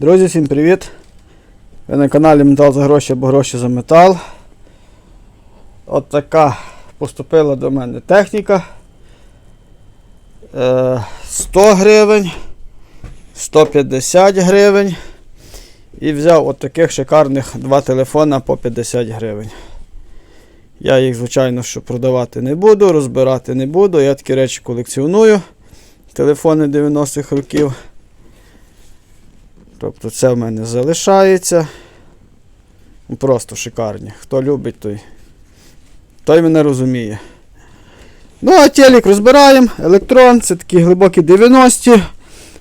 Друзі, всім привіт! Ви на каналі Метал за гроші або гроші за метал. От така поступила до мене техніка. Е, 100 гривень, 150 гривень. І взяв от таких шикарних два телефона по 50 гривень. Я їх, звичайно, що продавати не буду, розбирати не буду. Я такі речі колекціоную. Телефони 90-х років. Тобто це в мене залишається. Ну, Просто шикарні. Хто любить, той, той мене розуміє. Ну, а телек розбираємо. Електрон, це такі глибокі 90-ті.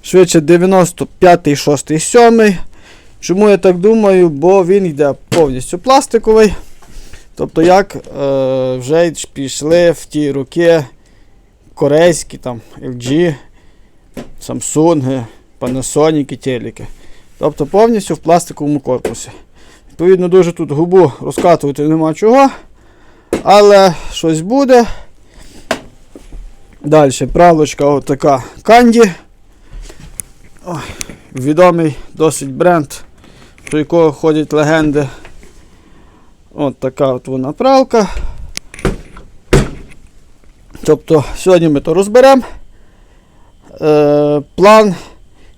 Швидше 95-й, 6 7 Чому я так думаю? Бо він йде повністю пластиковий. Тобто, як е, вже пішли в ті роки корейські там LG, Samsung, Panasonic телеки. Тобто повністю в пластиковому корпусі. Відповідно, дуже тут губу розкатувати нема чого. Але щось буде. Далі пралочка отака Канді. Відомий досить бренд, про якого ходять легенди. От така от вона пралка. Тобто, сьогодні ми то розберемо. Е, план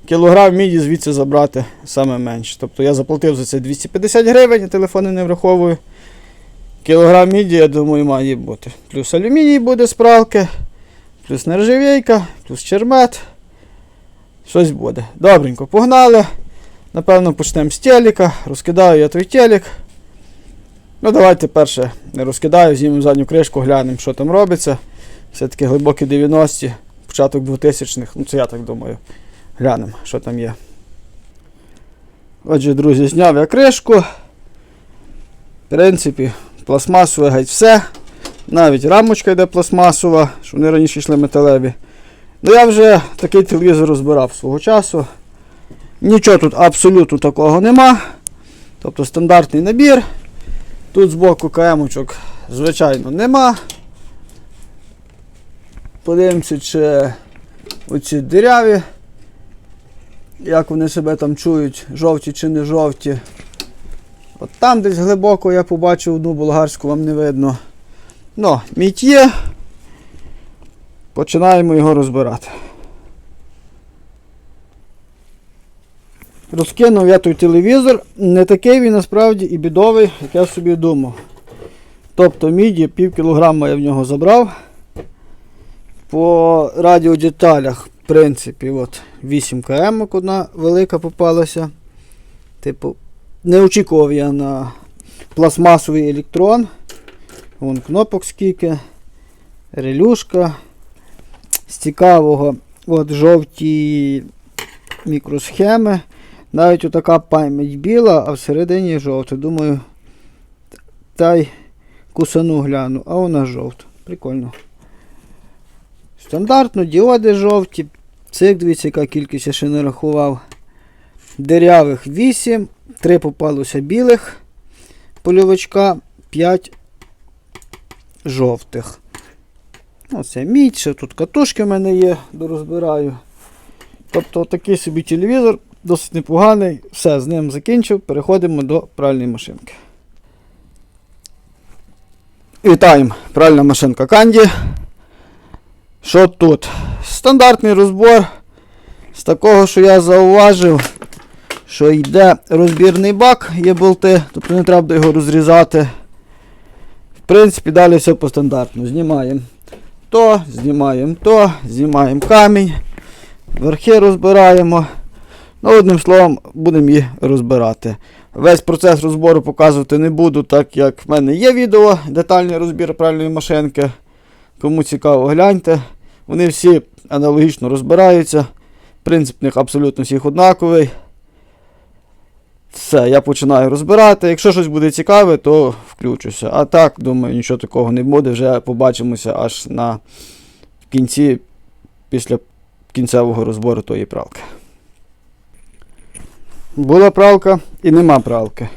кілограм міді звідси забрати саме менше. Тобто я заплатив за це 250 гривень, телефони не враховую. Кілограм міді, я думаю, має бути. Плюс алюміній буде з пралки, плюс нержавійка, плюс чермет. Щось буде. Добренько, погнали. Напевно, почнемо з телека. Розкидаю я той телек. Ну, давайте перше не розкидаю, знімемо задню кришку, глянемо, що там робиться. Все-таки глибокі 90-ті, початок 2000-х, ну це я так думаю. Глянемо, що там є. Отже, друзі, зняв я кришку. В принципі, пластмасове геть все. Навіть рамочка йде пластмасова, що вони раніше йшли металеві. Ну я вже такий телевізор розбирав свого часу. Нічого тут абсолютно такого нема. Тобто стандартний набір. Тут збоку КМочок, звичайно, нема. Подивимося, чи оці диряві, як вони себе там чують, жовті чи не жовті. От там десь глибоко я побачив одну болгарську, вам не видно. Ну, мідь. Починаємо його розбирати. Розкинув я той телевізор. Не такий він насправді і бідовий, як я собі думав. Тобто міді пів кілограма я в нього забрав. По радіодеталях, принципі, от 8 км одна велика попалася. Типу, не очікував я на пластмасовий електрон. Вон кнопок скільки, релюшка. З цікавого от жовті мікросхеми. Навіть отака пам'ять біла, а всередині жовта. Думаю, та й кусану гляну, а вона жовта. Прикольно. Стандартно діоди жовті. Цих дивіться, яка кількість я ще не рахував. Дирявих 8, 3 попалося білих польовичка, 5 жовтих. Оце мідь, ще тут катушки в мене є, дорозбираю. Тобто такий собі телевізор, досить непоганий. Все, з ним закінчив. Переходимо до пральної машинки. Вітаємо! Пральна машинка Канді. Що тут? Стандартний розбор. З такого, що я зауважив, що йде розбірний бак, є болти, тобто не треба його розрізати. В принципі, далі все по стандартну. Знімаємо то, знімаємо то, знімаємо камінь, верхи розбираємо. Ну, одним словом, будемо її розбирати. Весь процес розбору показувати не буду, так як в мене є відео, детальний розбір пральної машинки. Кому цікаво, гляньте. Вони всі аналогічно розбираються. Принцип в них абсолютно всіх однаковий. Все, я починаю розбирати. Якщо щось буде цікаве, то включуся. А так, думаю, нічого такого не буде. Вже побачимося аж на кінці, після кінцевого розбору тої пралки. Була пралка і нема пралки.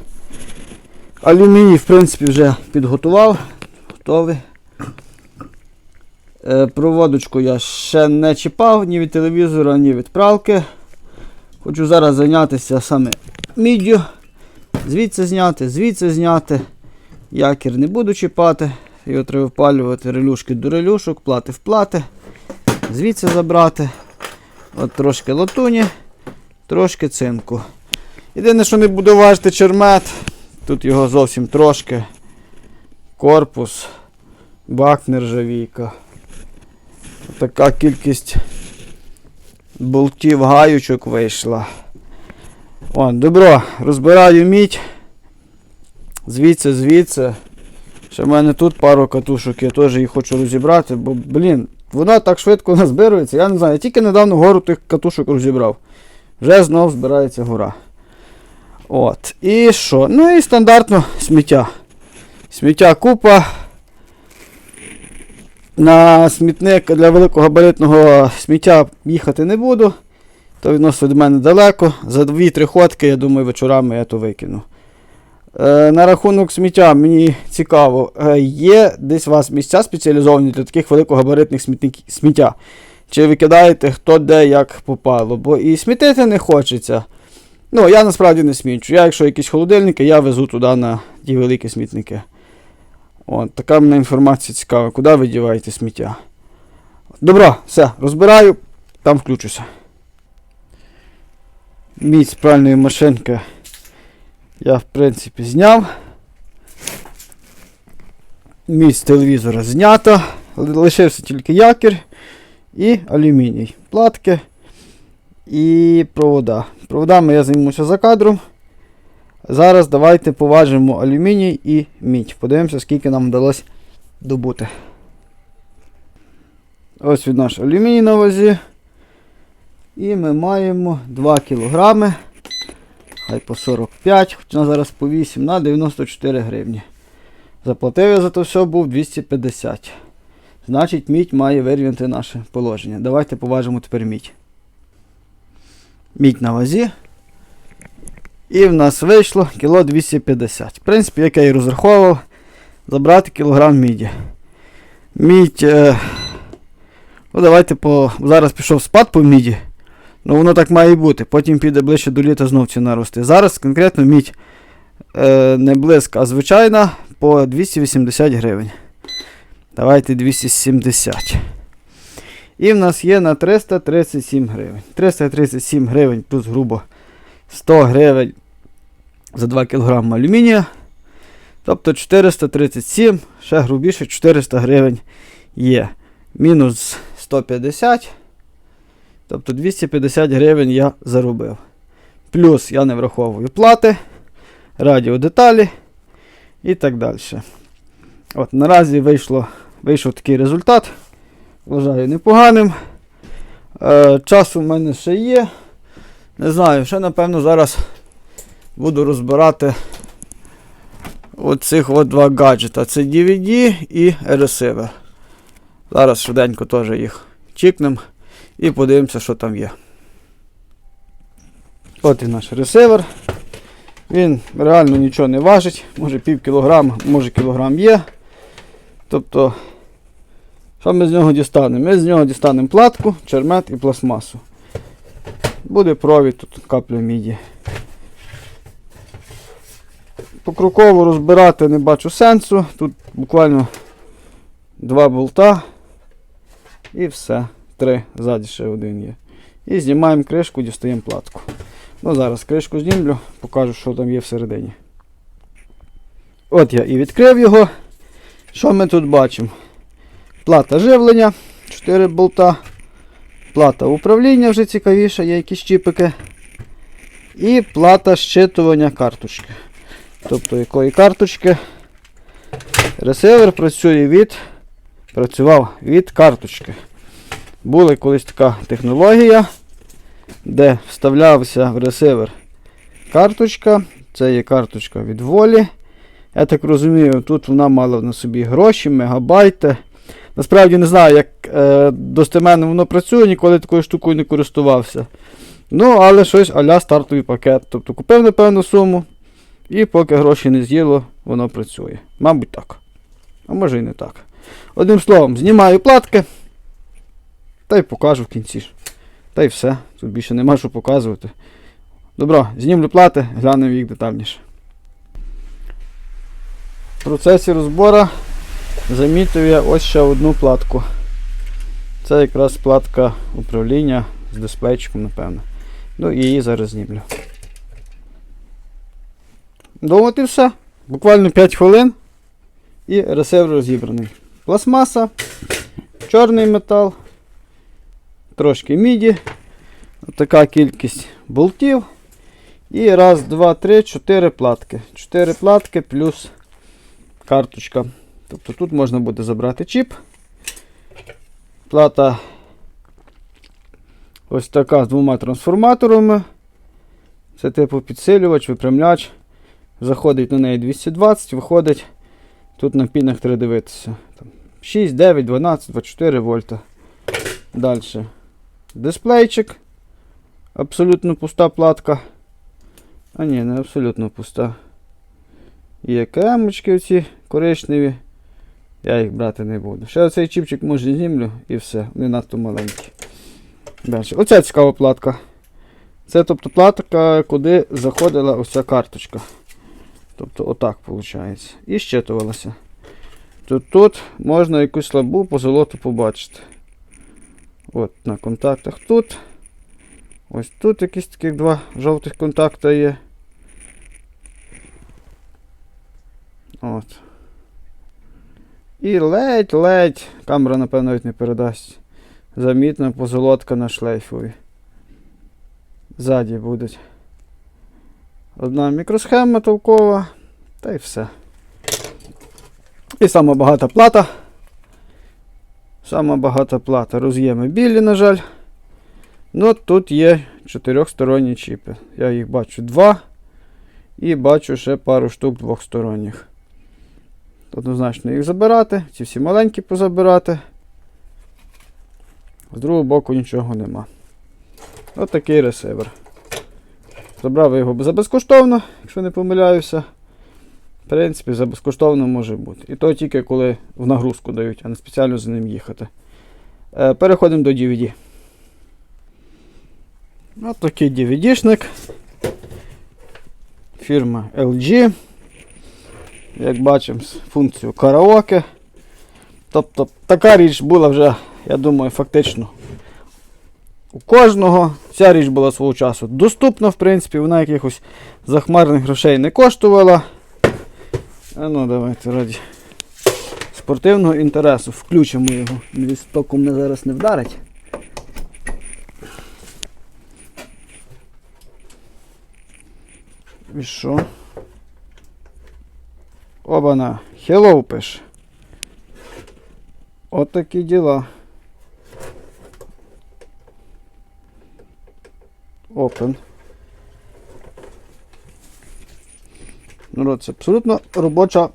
Алюміній, в принципі, вже підготував. Готовий. Е, проводочку я ще не чіпав ні від телевізора, ні від пралки. Хочу зараз зайнятися саме міддю. Звідси зняти, звідси зняти. Якір не буду чіпати. Його треба впалювати релюшки до релюшок, плати в плати. Звідси забрати. От трошки латуні, трошки цинку. Єдине, що не буду важити чермет. Тут його зовсім трошки. Корпус, бак нержавійка. Така кількість болтів гаючок вийшла. О, добро, розбираю мідь. Звідси, звідси. Ще в мене тут пару катушок, я теж їх хочу розібрати, бо, блін, вона так швидко назбирується. Я не знаю, я тільки недавно гору тих катушок розібрав. Вже знов збирається гора. От. І що? Ну і стандартно сміття. Сміття купа. На смітник для великогабаритного сміття їхати не буду. То відносно від мене далеко. За 2-3 ходки, я думаю, вечорами я то викину. Е, на рахунок сміття мені цікаво, е, є десь у вас місця спеціалізовані для таких великогабаритних сміття? Чи викидаєте хто де як попало? Бо і смітити не хочеться. Ну, я насправді не смічу. Я, якщо якісь холодильники, я везу туди на ті великі смітники. От, така мене інформація цікава. Куди ви діваєте сміття? Добро, все, розбираю, там включуся. Міць з пральної машинки я, в принципі, зняв. Міць з телевізора знято. Лишився тільки якір і алюміній. Платки і провода. Проводами я займуся за кадром. Зараз давайте поважимо алюміній і мідь. Подивимося, скільки нам вдалося добути. Ось від наш алюміній на вазі. І ми маємо 2 кг. Хай по 45, хоча зараз по 8 на 94 гривні. Заплатив я за то все був 250. Значить, мідь має вирівняти наше положення. Давайте поважимо тепер мідь. Мідь на вазі. І в нас вийшло кіло 250. В принципі, як я і розраховував, забрати кілограм міді. Мідь. Е... Ну, давайте по... Зараз пішов спад по міді. Ну, воно так має бути. Потім піде ближче до літа знов ціна рости. Зараз конкретно мідь е, не близька, а звичайна по 280 гривень. Давайте 270. І в нас є на 337 гривень. 337 гривень плюс грубо 100 гривень за 2 кг алюмінія. Тобто 437, ще грубіше 400 гривень є. Мінус 150. Тобто 250 гривень я заробив. Плюс я не враховую плати, радіодеталі і так далі. От, Наразі вийшло, вийшов такий результат. Вважаю непоганим. Е, Час у мене ще є. Не знаю, ще напевно зараз буду розбирати оцих от два гаджета. Це DVD і ресивер. Зараз швиденько теж їх чікнемо і подивимося, що там є. От і наш ресивер. Він реально нічого не важить, може пів кілограма, може кілограм є. Тобто, що ми з нього дістанемо? Ми з нього дістанемо платку, чермет і пластмасу. Буде провід, тут капля міді. Покроково розбирати не бачу сенсу. Тут буквально два болта і все. Три, ззаді ще один є. І знімаємо кришку, дістаємо платку. Ну, Зараз кришку знімлю, покажу, що там є всередині. От я і відкрив його. Що ми тут бачимо? Плата живлення, 4 болта. Плата управління вже цікавіша, є якісь чіпики. І плата щитування карточки. Тобто якої карточки ресивер працює від, працював від карточки. Була колись така технологія, де вставлявся в ресивер карточка. Це є карточка від волі. Я так розумію, тут вона мала на собі гроші, мегабайти. Насправді не знаю, як е, достеменно воно працює, ніколи такою штукою не користувався. Ну, але щось аля стартовий пакет. Тобто купив на певну суму, і поки гроші не з'їло, воно працює. Мабуть так. А може і не так. Одним словом, знімаю платки. Та й покажу в кінці ж. Та й все. Тут більше нема що показувати. Добро, знімлю плати, глянемо їх детальніше. В процесі розбору замітив я ось ще одну платку. Це якраз платка управління з дисплейчиком, напевно. Ну і її зараз знімлю. Ну все. Буквально 5 хвилин і ресивер розібраний. Пластмаса, чорний метал, трошки міді, така кількість болтів. І раз, два, три, чотири платки. Чотири платки плюс карточка. Тобто тут можна буде забрати чіп. Плата ось така з двома трансформаторами. Це типу підсилювач, випрямляч. Заходить на неї 220, виходить. Тут на пінах треба дивитися. Там 6, 9, 12, 24 вольта. Далі. Дисплейчик. Абсолютно пуста платка. А ні, не абсолютно пуста. Є кемочки оці коричневі. Я їх брати не буду. Ще оцей чіпчик може знімлю і все. Вони надто маленькі. Далі. Оця цікава платка. Це тобто платка, куди заходила ось ця карточка. Тобто отак виходить. І щитувалася. Тут, тут можна якусь слабу позолоту побачити. От на контактах тут. Ось тут якісь таких два жовтих контакта є. От. І ледь-ледь, камера, напевно, навіть не передасть. Замітна позолотка на шлейфові. Ззаді буде. Одна мікросхема толкова. Та й все. І сама багата плата. Сама багата плата. Роз'єми білі, на жаль. Ну, тут є чотирьохсторонні чіпи. Я їх бачу два. І бачу ще пару штук двохсторонніх. Однозначно їх забирати. Ці всі маленькі позабирати. З другого боку нічого нема. Ось такий ресивер. Забрав його за безкоштовно, якщо не помиляюся. В принципі, за безкоштовно може бути. І то тільки коли в нагрузку дають, а не спеціально за ним їхати. Е, переходимо до DVD. Ось такий DVD-шник. Фірма LG. Як бачимо, з функцією караоке. Тобто така річ була вже, я думаю, фактично у кожного. Ця річ була свого часу доступна, в принципі, вона якихось захмарних грошей не коштувала. А ну давайте раді спортивного інтересу. Включимо його. Він током мене зараз не вдарить. І що? Обана. Hello пише. От такі діла. Open. Ну, це абсолютно робоча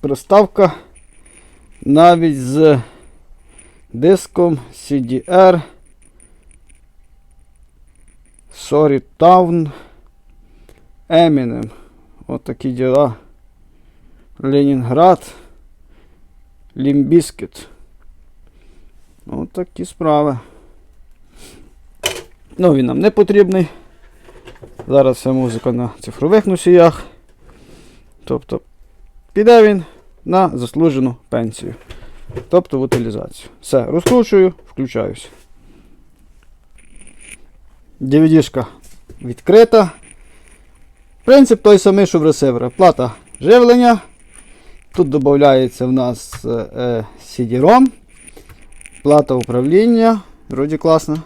приставка навіть з диском CDR Sorry Town Eminem. От такі діла. Ленінград. Лімбіскет. От такі справи. Ну, він нам не потрібний. Зараз вся музика на цифрових носіях. Тобто піде він на заслужену пенсію. Тобто в утилізацію. Все, розкручую, включаюся. DVD-шка відкрита. Принцип той самий, що в ресивера. Плата живлення. Тут додається в нас е, е, CD-ROM. Плата управління. Вроді класно.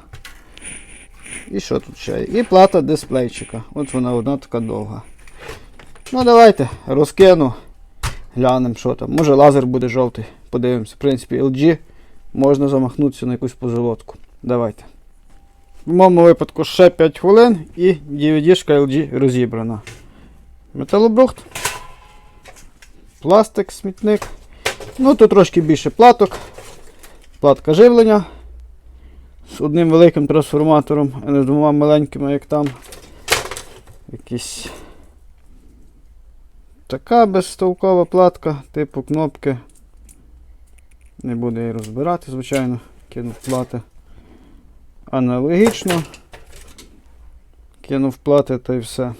І що тут ще? І плата дисплейчика. От вона одна така довга. Ну давайте розкину. Глянемо, що там. Може лазер буде жовтий. Подивимося. В принципі, LG можна замахнутися на якусь позолотку. Давайте. В моєму випадку ще 5 хвилин і DVD-шка LG розібрана. Металобрухт. Пластик, смітник. Ну тут трошки більше платок. Платка живлення. З одним великим трансформатором, а не з двома маленькими, як там. Якісь така безстовкова платка, типу кнопки. Не буду її розбирати, звичайно, кину плати. Аналогічно. Кинув плати та й все.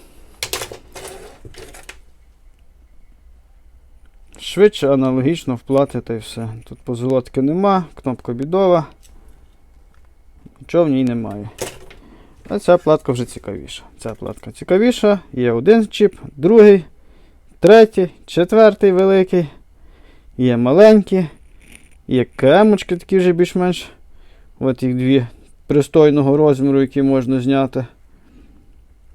Швидше аналогічно вплати та й все. Тут позолотки нема, кнопка бідова. Нічого в ній немає. А ця платка вже цікавіша. Ця платка цікавіша. Є один чіп, другий, третій, четвертий великий. Є маленькі. Є кремочки такі вже більш-менш. От їх дві пристойного розміру, які можна зняти.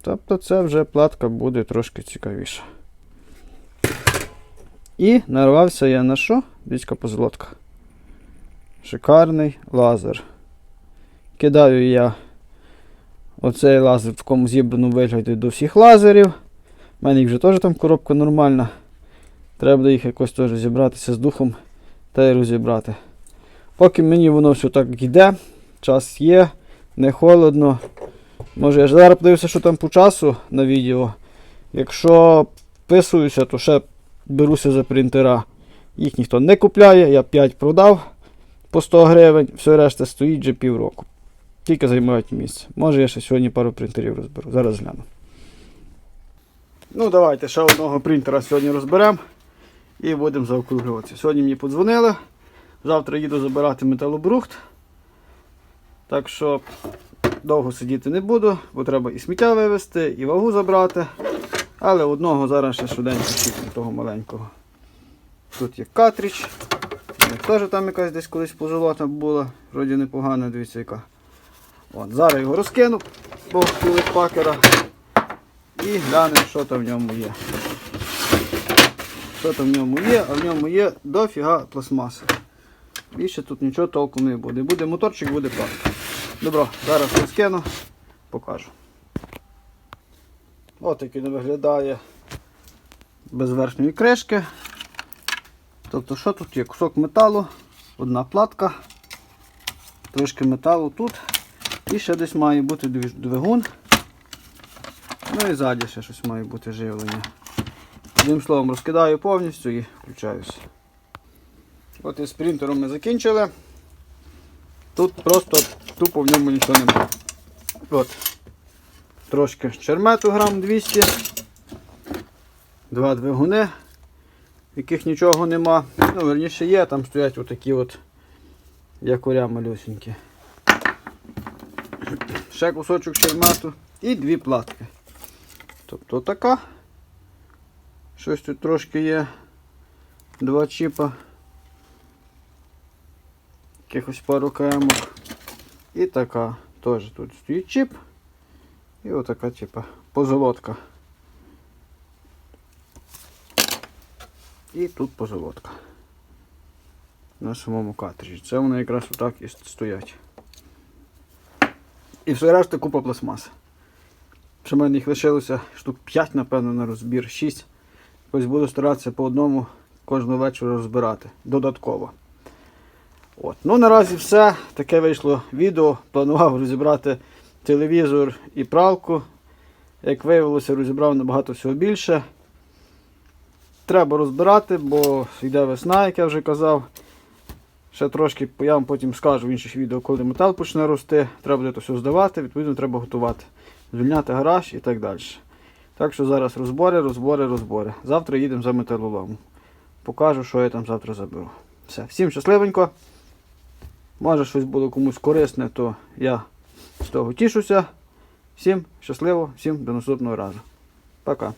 Тобто це вже платка буде трошки цікавіша. І нарвався я на що? Дідька позолотка. Шикарний лазер. Кидаю я оцей лазер в такому зібраному вигляді до всіх лазерів. У мене їх вже теж там коробка нормальна. Треба буде їх якось теж зібратися з духом та й розібрати. Поки мені воно все так йде, час є, не холодно. Може я ж зараз подивився, що там по часу на відео. Якщо вписуюся, то ще беруся за принтера. Їх ніхто не купляє, я 5 продав по 100 гривень, все решта стоїть вже півроку. Тільки займають місце. Може я ще сьогодні пару принтерів розберу. Зараз гляну. Ну, давайте ще одного принтера сьогодні розберемо і будемо заокруглюватися. Сьогодні мені подзвонили. Завтра їду забирати металобрухт. Так що довго сидіти не буду, бо треба і сміття вивезти, і вагу забрати. Але одного зараз ще швиденько чіпну, того маленького. Тут є картридж. Теж там якась десь колись позолота була, вроді непогана, дивіться яка. От, зараз його розкину по пакера і глянемо, що там в ньому є. Що там в ньому є, а в ньому є дофіга пластмаси. Більше тут нічого толку не буде. Буде моторчик, буде платка. Добро, зараз розкину, покажу. От як він виглядає без верхньої кришки. Тобто, що тут є? Кусок металу, одна платка, трішки металу тут. І ще десь має бути двигун. Ну і ззаді ще щось має бути живлення. Одним словом, розкидаю повністю і включаюся. От із принтером ми закінчили. Тут просто тупо в ньому нічого немає. От. Трошки чермету грам 200. Два двигуни, в яких нічого нема. Ну, верніше є, там стоять отакі от якоря малюсенькі. Ще кусочок чермету і дві платки. Тобто така. Щось тут трошки є. Два чіпа. Якихось пару кемок. І така. Теж тут стоїть чіп. І отака, типа, позолотка. І тут позолотка. На самому картриджі. Це вони якраз отак і стоять. І все решта купа пластмаси. Ще в мене їх лишилося штук 5, напевно, на розбір, 6. Ось буду старатися по одному кожного вечора розбирати. Додатково. От. Ну наразі все. Таке вийшло відео. Планував розібрати телевізор і пралку. Як виявилося, розібрав набагато всього більше. Треба розбирати, бо йде весна, як я вже казав. Ще трошки, я вам потім скажу в інших відео, коли метал почне рости. Треба буде це все здавати, відповідно, треба готувати. Звільняти гараж і так далі. Так що зараз розбори, розбори, розбори. Завтра їдемо за металолом. Покажу, що я там завтра заберу. Все, всім щасливенько. Може щось було комусь корисне, то я з того тішуся. Всім щасливо, всім до наступного разу. Пока.